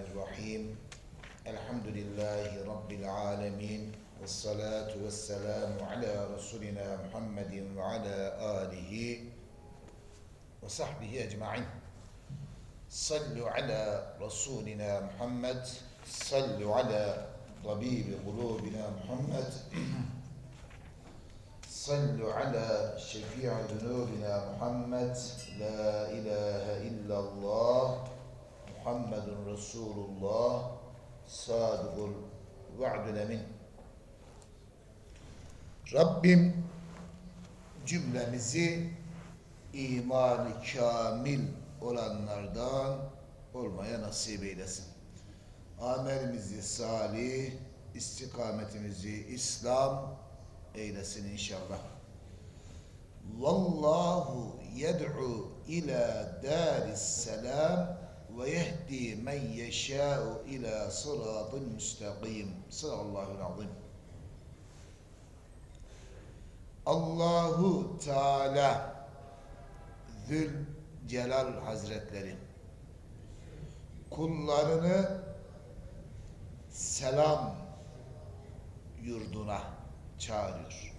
الرحيم. الحمد لله رب العالمين. والصلاة والسلام على رسولنا محمد وعلى آله وصحبه أجمعين. صلوا على رسولنا محمد. صلوا على طبيب قلوبنا محمد. صلوا على شفيع ذنوبنا محمد. لا إله إلا الله. Muhammedun Resulullah sadıkul va'dül emin. Rabbim cümlemizi imanı kamil olanlardan olmaya nasip eylesin. Amelimizi salih, istikametimizi İslam eylesin inşallah. Vallahu yed'u ila daris selam ve yehdi men yeşâ'u ila sıratın müstakim. Sadallahul azim. Allahu Teala Zül Celal Hazretleri kullarını selam yurduna çağırıyor.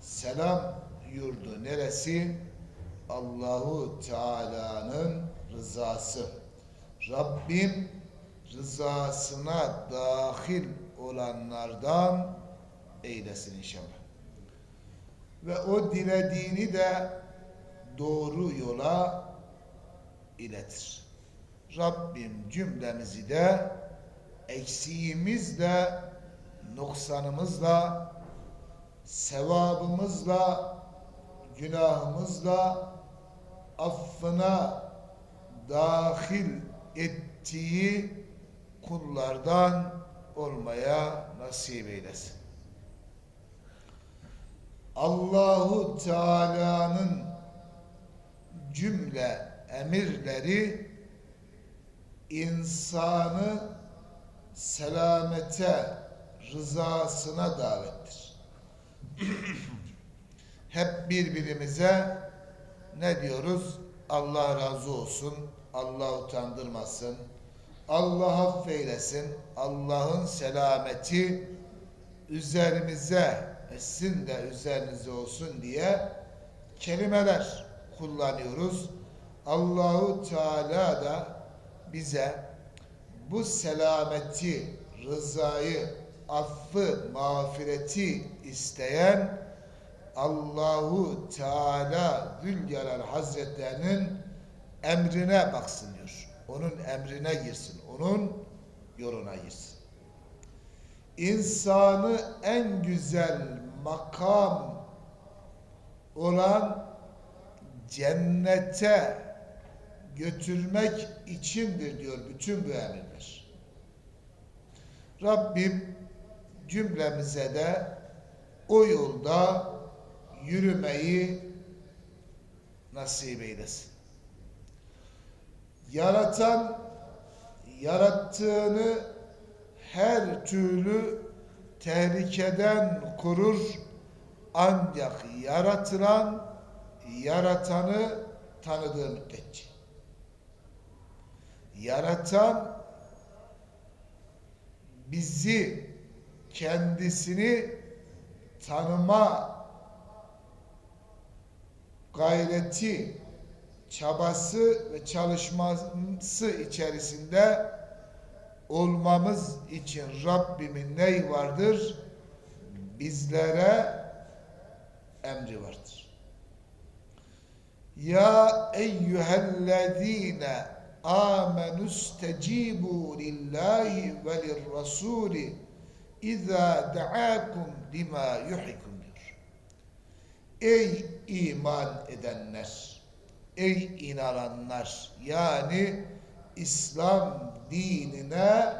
Selam yurdu neresi? Allahu Teala'nın rızası. Rabbim rızasına dahil olanlardan eylesin inşallah. Ve o dilediğini de doğru yola iletir. Rabbim cümlemizi de eksiğimizle, noksanımızla, sevabımızla, günahımızla affına dahil ettiği kullardan olmaya nasip eylesin. Allahu Teala'nın cümle emirleri insanı selamete, rızasına davettir. Hep birbirimize ne diyoruz? Allah razı olsun, Allah utandırmasın, Allah affeylesin, Allah'ın selameti üzerimize etsin de üzerinize olsun diye kelimeler kullanıyoruz. Allahu Teala da bize bu selameti, rızayı, affı, mağfireti isteyen Allahu Teala Zülcelal Hazretlerinin emrine baksın diyor. Onun emrine girsin. Onun yoluna girsin. İnsanı en güzel makam olan cennete götürmek içindir diyor bütün bu emirler. Rabbim cümlemize de o yolda yürümeyi nasip eylesin. Yaratan yarattığını her türlü tehlikeden korur ancak yaratılan yaratanı tanıdığı müddetçe. Yaratan bizi kendisini tanıma gayreti, çabası ve çalışması içerisinde olmamız için Rabbimin neyi vardır? Bizlere emri vardır. Ya eyyühellezine amenu stecibu lillahi ve lirrasuli izâ da'akum lima yuhikum diyor. Ey iman edenler, ey inananlar, yani İslam dinine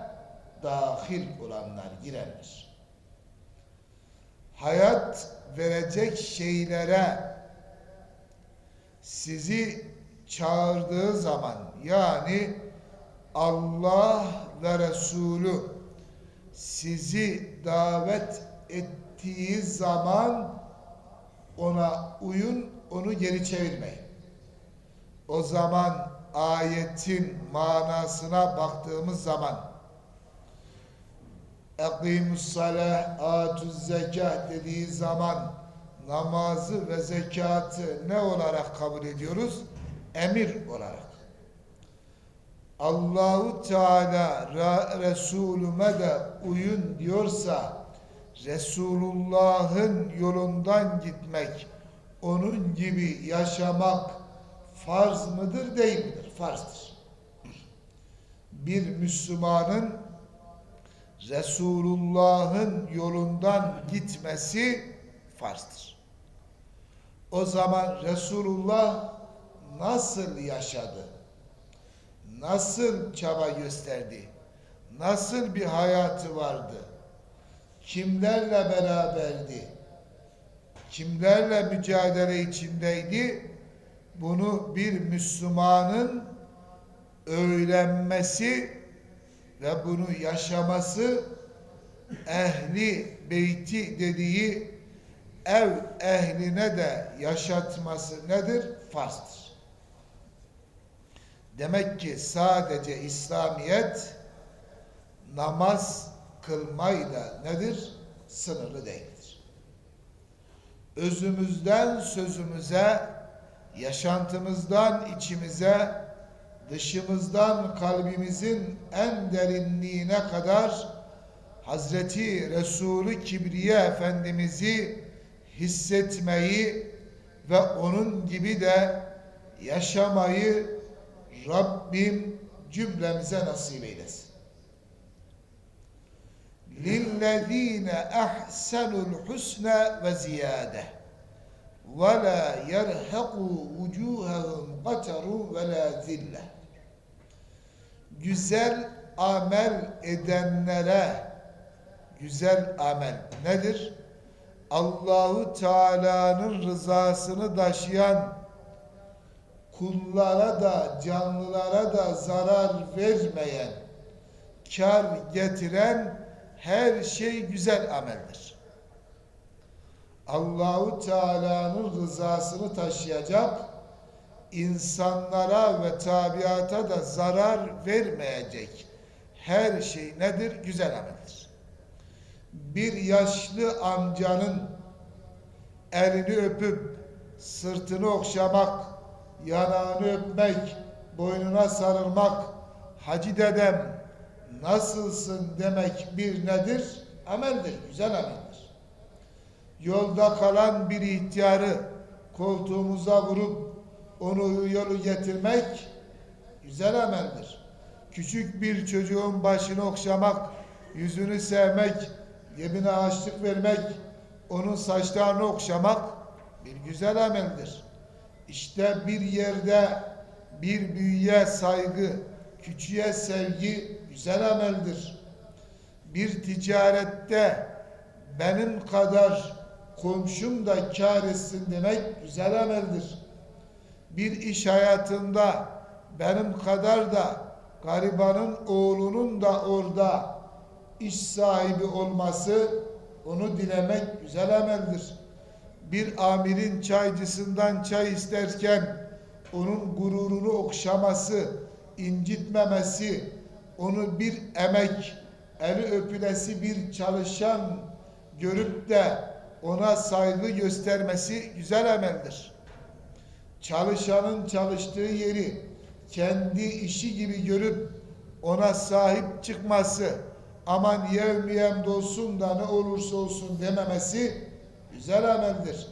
dahil olanlar, girenler. Hayat verecek şeylere sizi çağırdığı zaman yani Allah ve Resulü sizi davet ettiği zaman ona uyun, onu geri çevirmeyin. O zaman ayetin manasına baktığımız zaman Ekimus salah, atuz zekat dediği zaman namazı ve zekatı ne olarak kabul ediyoruz? Emir olarak. Allahu Teala Resulüme de uyun diyorsa Resulullah'ın yolundan gitmek, onun gibi yaşamak farz mıdır değil midir? Farzdır. Bir Müslümanın Resulullah'ın yolundan gitmesi farzdır. O zaman Resulullah nasıl yaşadı? Nasıl çaba gösterdi? Nasıl bir hayatı vardı? Kimlerle beraberdi? Kimlerle mücadele içindeydi? Bunu bir Müslümanın öğrenmesi ve bunu yaşaması ehli beyti dediği ev ehline de yaşatması nedir? Farzdır. Demek ki sadece İslamiyet namaz kılmayla nedir? Sınırlı değildir. Özümüzden sözümüze, yaşantımızdan içimize, dışımızdan kalbimizin en derinliğine kadar Hazreti Resulü Kibriye Efendimiz'i hissetmeyi ve onun gibi de yaşamayı Rabbim cümlemize nasip eylesin. لِلَّذ۪ينَ اَحْسَنُوا الْحُسْنَ وَزِيَادَةً وَلَا يَرْهَقُوا وُجُوهَهُمْ قَتَرٌ وَلَا ذِلَّةٌ Güzel amel edenlere güzel amel nedir? Allahu Teala'nın rızasını taşıyan kullara da canlılara da zarar vermeyen kar getiren her şey güzel ameldir. Allahu Teala'nın rızasını taşıyacak insanlara ve tabiata da zarar vermeyecek her şey nedir? Güzel ameldir. Bir yaşlı amcanın elini öpüp sırtını okşamak, yanağını öpmek, boynuna sarılmak, hacı dedem nasılsın demek bir nedir? Ameldir, güzel ameldir. Yolda kalan bir ihtiyarı koltuğumuza vurup onu yolu getirmek güzel ameldir. Küçük bir çocuğun başını okşamak, yüzünü sevmek, cebine açlık vermek, onun saçlarını okşamak bir güzel ameldir. İşte bir yerde bir büyüye saygı, küçüğe sevgi güzel ameldir. Bir ticarette benim kadar komşum da kar etsin demek güzel ameldir. Bir iş hayatında benim kadar da garibanın oğlunun da orada iş sahibi olması onu dilemek güzel ameldir. Bir amirin çaycısından çay isterken onun gururunu okşaması, incitmemesi, onu bir emek, eli öpülesi bir çalışan görüp de ona saygı göstermesi güzel emeldir. Çalışanın çalıştığı yeri kendi işi gibi görüp ona sahip çıkması, aman yevmiyem dolsun da ne olursa olsun dememesi güzel ameldir.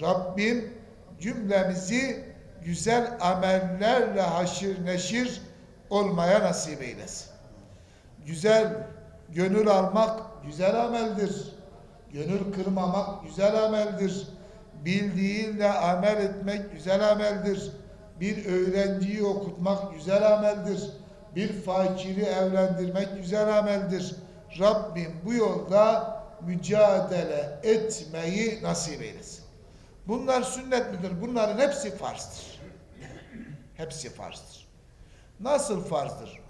Rabbim cümlemizi güzel amellerle haşir neşir olmaya nasip eylesin. Güzel gönül almak güzel ameldir. Gönül kırmamak güzel ameldir. Bildiğinle amel etmek güzel ameldir. Bir öğrenciyi okutmak güzel ameldir. Bir fakiri evlendirmek güzel ameldir. Rabbim bu yolda mücadele etmeyi nasip eylesin. Bunlar sünnet midir? Bunların hepsi farzdır. Hepsi farzdır. Nasıl farzdır?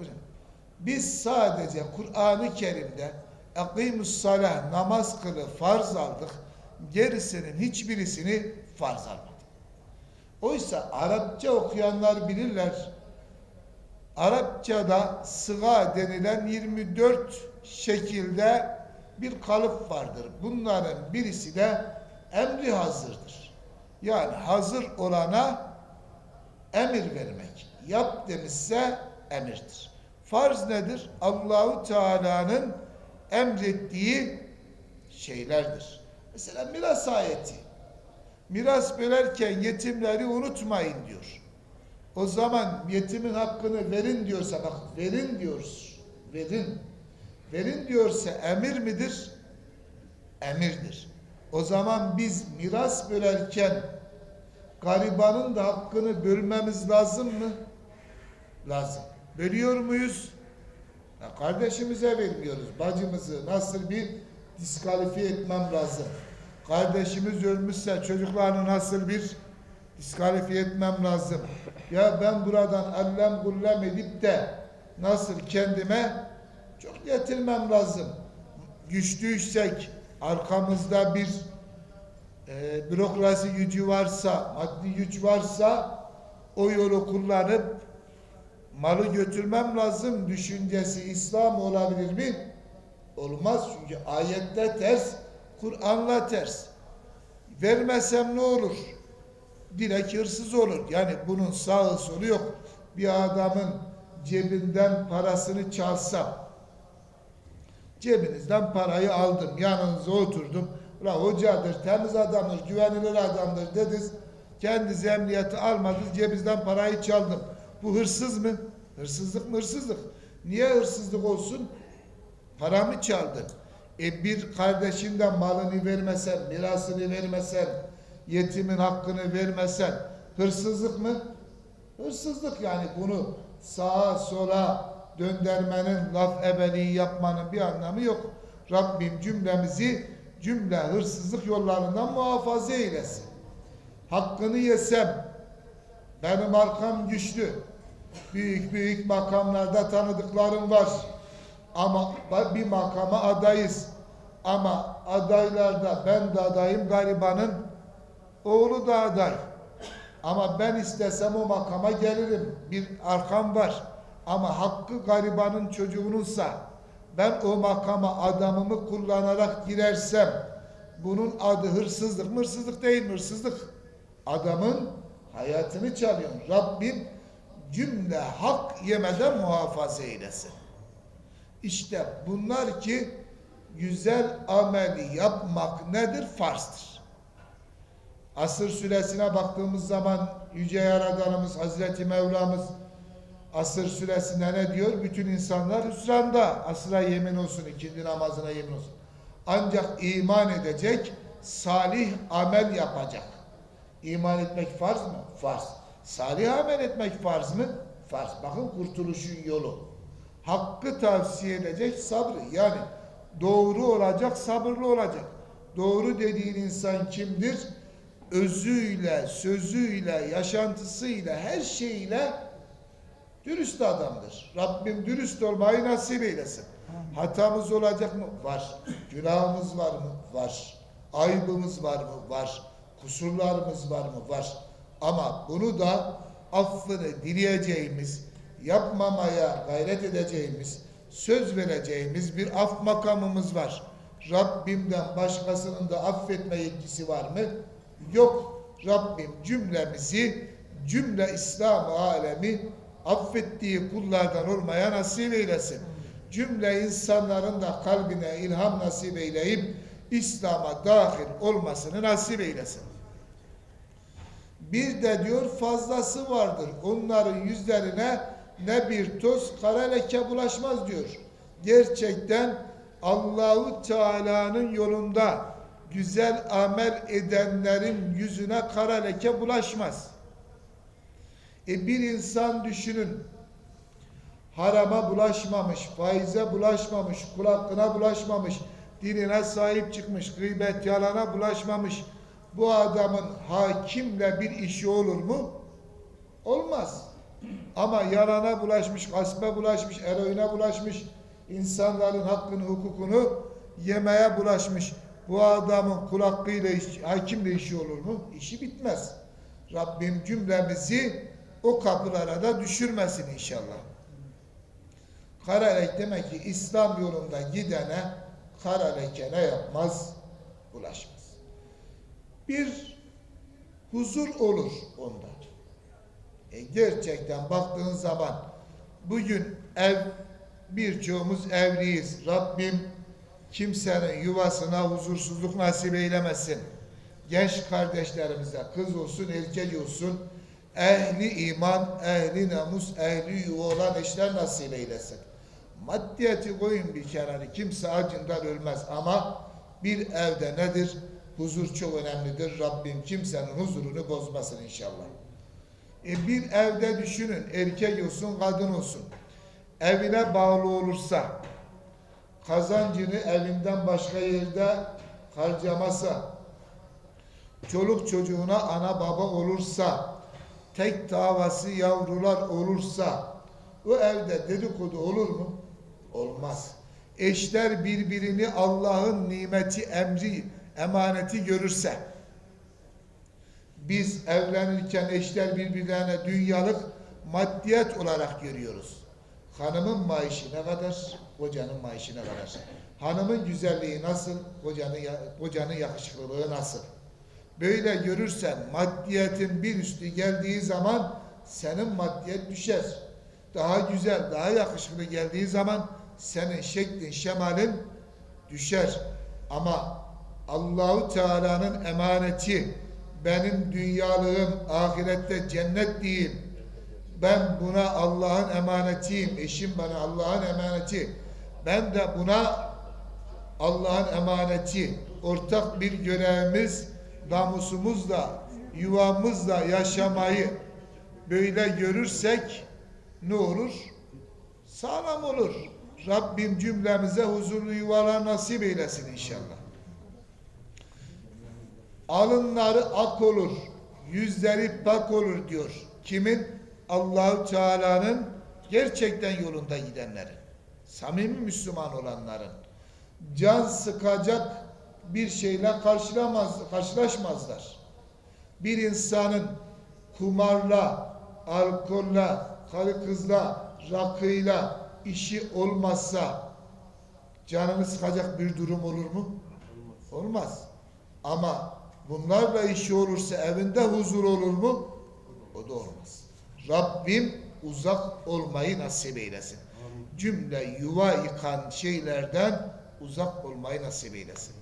Biz sadece Kur'an-ı Kerim'de akimus salah namaz kılı farz aldık. Gerisinin hiçbirisini farz almadık. Oysa Arapça okuyanlar bilirler. Arapçada sıga denilen 24 şekilde bir kalıp vardır. Bunların birisi de emri hazırdır. Yani hazır olana emir vermek. Yap demişse emirdir. Farz nedir? Allahu Teala'nın emrettiği şeylerdir. Mesela miras ayeti. Miras bölerken yetimleri unutmayın diyor. O zaman yetimin hakkını verin diyorsa bak verin diyoruz. Verin. Verin diyorsa emir midir? Emirdir. O zaman biz miras bölerken garibanın da hakkını bölmemiz lazım mı? Lazım. Bölüyor muyuz? Ya kardeşimize vermiyoruz. Bacımızı nasıl bir diskalifiye etmem lazım. Kardeşimiz ölmüşse çocuklarını nasıl bir diskalifiye etmem lazım. Ya ben buradan allem gullem edip de nasıl kendime çok getirmem lazım. Güçlüysek arkamızda bir e, bürokrasi gücü varsa, maddi güç varsa o yolu kullanıp malı götürmem lazım düşüncesi İslam olabilir mi? Olmaz çünkü ayette ters, Kur'an'la ters. Vermesem ne olur? Direkt hırsız olur. Yani bunun sağı solu yok. Bir adamın cebinden parasını çalsam, cebinizden parayı aldım, yanınıza oturdum. Ula hocadır, temiz adamdır, güvenilir adamdır dediniz. Kendiniz emniyeti almadınız, cebinizden parayı çaldım. Bu hırsız mı? Hırsızlık mı hırsızlık? Niye hırsızlık olsun? Paramı çaldın. E bir kardeşinden malını vermesen, mirasını vermesen, yetimin hakkını vermesen hırsızlık mı? Hırsızlık yani bunu sağa sola döndürmenin, laf ebeliği yapmanın bir anlamı yok. Rabbim cümlemizi cümle hırsızlık yollarından muhafaza eylesin. Hakkını yesem, benim arkam güçlü. Büyük büyük makamlarda tanıdıklarım var. Ama bir makama adayız. Ama adaylarda ben de adayım garibanın oğlu da aday. Ama ben istesem o makama gelirim. Bir arkam var. Ama hakkı garibanın çocuğununsa ben o makama adamımı kullanarak girersem bunun adı hırsızlık? Hırsızlık değil? Hırsızlık. Adamın hayatını çalıyorum. Rabbim cümle hak yemeden muhafaza eylesin. İşte bunlar ki güzel ameli yapmak nedir? Farzdır. Asır süresine baktığımız zaman Yüce Yaradanımız Hazreti Mevlamız Asır süresinde ne diyor? Bütün insanlar hüsranda. Asıra yemin olsun, ikindi namazına yemin olsun. Ancak iman edecek, salih amel yapacak. İman etmek farz mı? Farz. Salih amel etmek farz mı? Farz. Bakın kurtuluşun yolu. Hakkı tavsiye edecek sabrı. Yani doğru olacak, sabırlı olacak. Doğru dediğin insan kimdir? Özüyle, sözüyle, yaşantısıyla, her şeyiyle dürüst adamdır. Rabbim dürüst olmayı nasip eylesin. Hatamız olacak mı? Var. Günahımız var mı? Var. Aybımız var mı? Var. Kusurlarımız var mı? Var. Ama bunu da affını dileyeceğimiz, yapmamaya gayret edeceğimiz, söz vereceğimiz bir af makamımız var. Rabbimden başkasının da affetme yetkisi var mı? Yok. Rabbim cümlemizi, cümle İslam alemi affettiği kullardan olmaya nasip eylesin. Cümle insanların da kalbine ilham nasip eyleyip İslam'a dahil olmasını nasip eylesin. Bir de diyor fazlası vardır. Onların yüzlerine ne bir toz kara leke bulaşmaz diyor. Gerçekten Allahu Teala'nın yolunda güzel amel edenlerin yüzüne kara leke bulaşmaz. E bir insan düşünün. Harama bulaşmamış, faize bulaşmamış, kul hakkına bulaşmamış, dinine sahip çıkmış, gıybet yalana bulaşmamış. Bu adamın hakimle bir işi olur mu? Olmaz. Ama yalana bulaşmış, gaspe bulaşmış, eroine bulaşmış, insanların hakkını, hukukunu yemeye bulaşmış. Bu adamın kul hakkıyla, iş, hakimle işi olur mu? İşi bitmez. Rabbim cümlemizi o kapılara da düşürmesin inşallah. Kara leke demek ki İslam yolunda gidene kara leke ne yapmaz? Ulaşmaz. Bir huzur olur onda. E gerçekten baktığın zaman bugün ev birçoğumuz evliyiz. Rabbim kimsenin yuvasına huzursuzluk nasip eylemesin. Genç kardeşlerimize kız olsun erkek olsun ehli iman, ehli namus, ehli yuva olan eşler nasip eylesin. Maddiyeti koyun bir kenara kimse acından ölmez ama bir evde nedir? Huzur çok önemlidir. Rabbim kimsenin huzurunu bozmasın inşallah. E bir evde düşünün erkek olsun kadın olsun evine bağlı olursa kazancını evinden başka yerde harcamasa çoluk çocuğuna ana baba olursa tek davası yavrular olursa o evde dedikodu olur mu? Olmaz. Eşler birbirini Allah'ın nimeti, emri, emaneti görürse biz evlenirken eşler birbirlerine dünyalık maddiyet olarak görüyoruz. Hanımın maaşı ne kadar, kocanın maaşı ne kadar. Hanımın güzelliği nasıl, kocanın, kocanın yakışıklılığı nasıl. Böyle görürsen maddiyetin bir üstü geldiği zaman senin maddiyet düşer. Daha güzel, daha yakışıklı geldiği zaman senin şeklin, şemalin düşer. Ama Allahu Teala'nın emaneti benim dünyalığım ahirette cennet değil. Ben buna Allah'ın emanetiyim. Eşim bana Allah'ın emaneti. Ben de buna Allah'ın emaneti. Ortak bir görevimiz namusumuzla, yuvamızla yaşamayı böyle görürsek ne olur? Sağlam olur. Rabbim cümlemize huzurlu yuvalar nasip eylesin inşallah. Alınları ak olur, yüzleri pak olur diyor. Kimin? Allahu Teala'nın gerçekten yolunda gidenlerin. Samimi Müslüman olanların. Can sıkacak bir şeyle karşılamaz, karşılaşmazlar. Bir insanın kumarla, alkolle, karı kızla, rakıyla işi olmazsa canını sıkacak bir durum olur mu? Olmaz. Ama bunlarla işi olursa evinde huzur olur mu? O da olmaz. Rabbim uzak olmayı nasip eylesin. Cümle yuva yıkan şeylerden uzak olmayı nasip eylesin.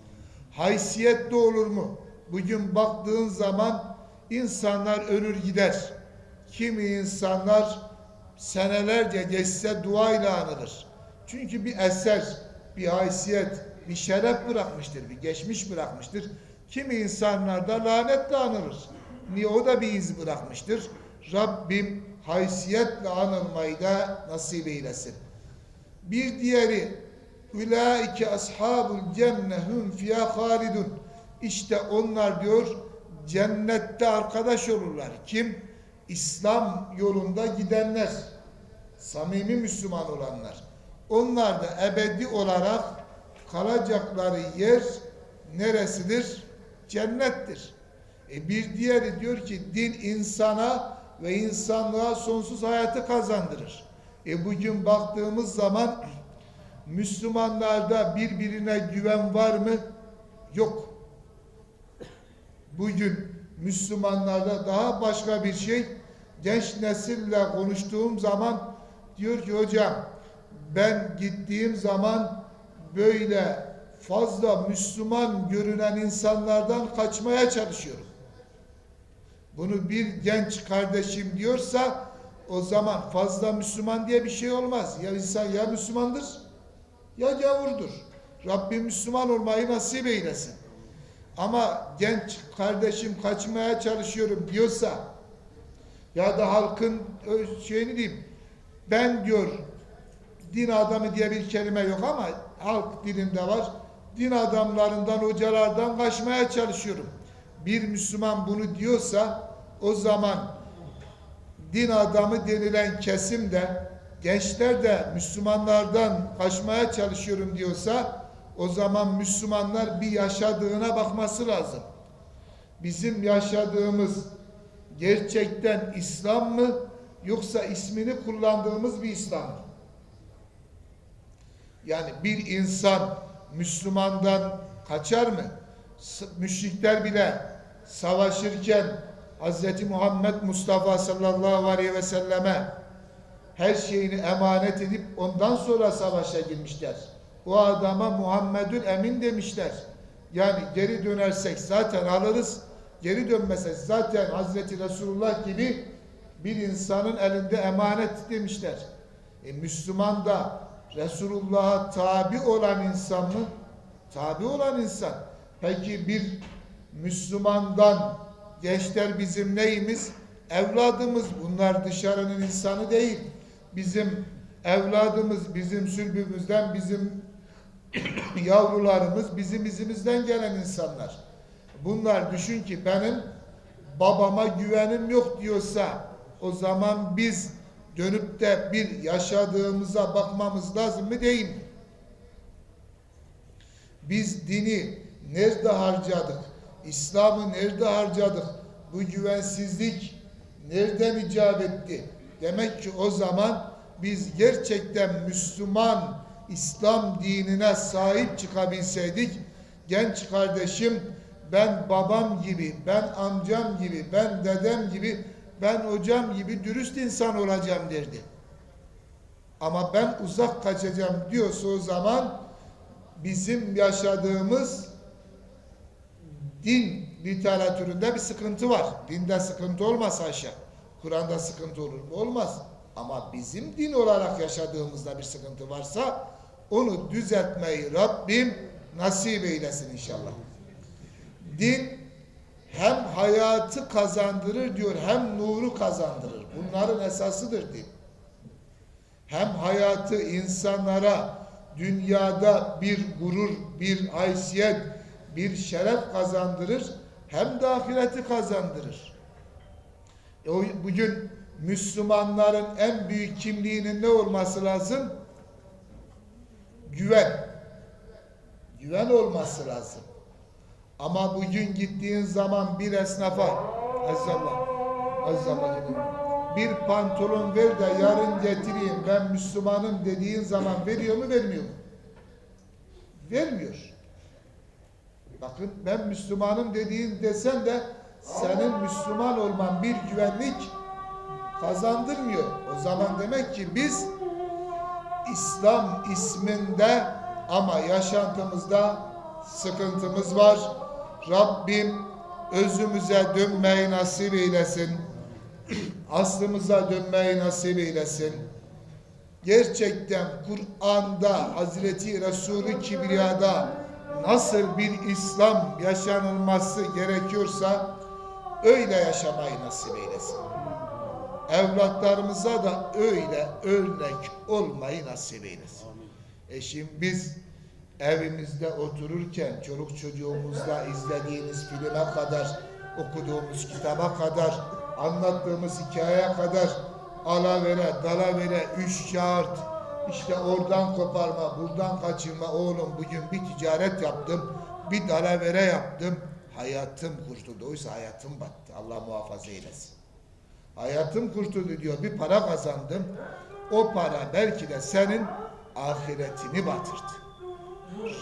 Haysiyetli olur mu? Bugün baktığın zaman insanlar ölür gider. Kimi insanlar senelerce geçse duayla anılır. Çünkü bir eser, bir haysiyet, bir şeref bırakmıştır, bir geçmiş bırakmıştır. Kimi insanlar da lanetle anılır. Niye o da bir iz bırakmıştır. Rabbim haysiyetle anılmayı da nasip eylesin. Bir diğeri Ulaike ashabul cenne hum fiha halidun. İşte onlar diyor cennette arkadaş olurlar. Kim? İslam yolunda gidenler. Samimi Müslüman olanlar. Onlar da ebedi olarak kalacakları yer neresidir? Cennettir. E bir diğeri diyor ki din insana ve insanlığa sonsuz hayatı kazandırır. E bugün baktığımız zaman Müslümanlarda birbirine güven var mı? Yok. Bugün Müslümanlarda daha başka bir şey. Genç nesille konuştuğum zaman diyor ki hocam ben gittiğim zaman böyle fazla Müslüman görünen insanlardan kaçmaya çalışıyorum. Bunu bir genç kardeşim diyorsa o zaman fazla Müslüman diye bir şey olmaz. Ya insan ya Müslümandır ya gavurdur. Rabbim Müslüman olmayı nasip eylesin. Ama genç kardeşim kaçmaya çalışıyorum diyorsa ya da halkın şeyini diyeyim ben diyor din adamı diye bir kelime yok ama halk dilinde var. Din adamlarından, hocalardan kaçmaya çalışıyorum. Bir Müslüman bunu diyorsa o zaman din adamı denilen kesim de gençler de Müslümanlardan kaçmaya çalışıyorum diyorsa o zaman Müslümanlar bir yaşadığına bakması lazım. Bizim yaşadığımız gerçekten İslam mı yoksa ismini kullandığımız bir İslam mı? Yani bir insan Müslümandan kaçar mı? Müşrikler bile savaşırken Hz. Muhammed Mustafa sallallahu aleyhi ve selleme her şeyini emanet edip ondan sonra savaşa girmişler. O adama Muhammedül Emin demişler. Yani geri dönersek zaten alırız. Geri dönmesek zaten Hazreti Resulullah gibi bir insanın elinde emanet demişler. E, Müslüman da Resulullah'a tabi olan insan mı? Tabi olan insan. Peki bir Müslümandan gençler bizim neyimiz? Evladımız. Bunlar dışarının insanı değil. Bizim evladımız, bizim sülbümüzden, bizim yavrularımız, bizim izimizden gelen insanlar. Bunlar düşün ki benim babama güvenim yok diyorsa o zaman biz dönüp de bir yaşadığımıza bakmamız lazım mı değil mi? Biz dini nerede harcadık? İslam'ı nerede harcadık? Bu güvensizlik nereden icap etti? Demek ki o zaman biz gerçekten Müslüman İslam dinine sahip çıkabilseydik genç kardeşim ben babam gibi, ben amcam gibi, ben dedem gibi, ben hocam gibi dürüst insan olacağım derdi. Ama ben uzak kaçacağım diyorsa o zaman bizim yaşadığımız din literatüründe bir sıkıntı var. Dinde sıkıntı olmaz aşağı. Kur'an'da sıkıntı olur mu? Olmaz. Ama bizim din olarak yaşadığımızda bir sıkıntı varsa onu düzeltmeyi Rabbim nasip eylesin inşallah. Din hem hayatı kazandırır diyor hem nuru kazandırır. Bunların esasıdır din. Hem hayatı insanlara dünyada bir gurur, bir haysiyet, bir şeref kazandırır hem de ahireti kazandırır. E bugün Müslümanların en büyük kimliğinin ne olması lazım? Güven. Güven olması lazım. Ama bugün gittiğin zaman bir esnafa Azzallah Azzallah bir pantolon ver de yarın getireyim ben Müslümanım dediğin zaman veriyor mu vermiyor mu? Vermiyor. Bakın ben Müslümanım dediğin desen de senin Müslüman olman bir güvenlik kazandırmıyor. O zaman demek ki biz İslam isminde ama yaşantımızda sıkıntımız var. Rabbim özümüze dönmeyi nasip eylesin. Aslımıza dönmeyi nasip eylesin. Gerçekten Kur'an'da Hazreti Resulü Kibriya'da nasıl bir İslam yaşanılması gerekiyorsa öyle yaşamayı nasip eylesin. Evlatlarımıza da öyle örnek olmayı nasip eylesin. E şimdi biz evimizde otururken çoluk çocuğumuzla izlediğimiz filme kadar, okuduğumuz kitaba kadar, anlattığımız hikayeye kadar alavere, dalavere, üç kağıt, işte oradan koparma, buradan kaçırma. Oğlum bugün bir ticaret yaptım, bir dalavere yaptım. Hayatım kurtuldu. Oysa hayatım battı. Allah muhafaza eylesin. Hayatım kurtuldu diyor. Bir para kazandım. O para belki de senin ahiretini batırdı.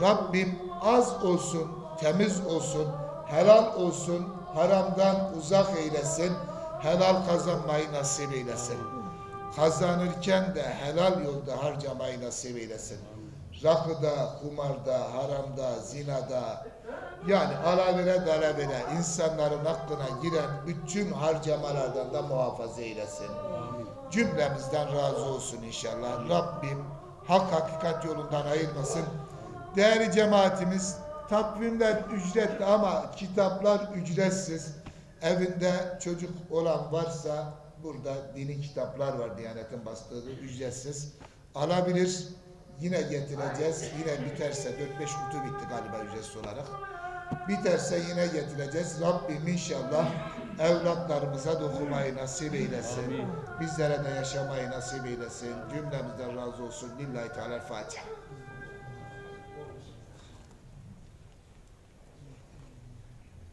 Rabbim az olsun, temiz olsun, helal olsun, haramdan uzak eylesin, helal kazanmayı nasip eylesin. Kazanırken de helal yolda harcamayı nasip eylesin. Rakıda, kumarda, haramda, zinada, yani alavere dalavere insanların hakkına giren bütün harcamalardan da muhafaza eylesin. Cümlemizden razı olsun inşallah. Rabbim hak hakikat yolundan ayırmasın. Değerli cemaatimiz, takvimler ücretli ama kitaplar ücretsiz. Evinde çocuk olan varsa burada dini kitaplar var Diyanet'in bastığı ücretsiz. Alabilir. Yine getireceğiz. Yine biterse 4-5 kutu bitti galiba ücretsiz olarak. Biterse yine getireceğiz. Rabbim inşallah evlatlarımıza dokumayı nasip eylesin. Bizlere de yaşamayı nasip eylesin. Cümlemizden razı olsun. Lillahi Teala Fatiha.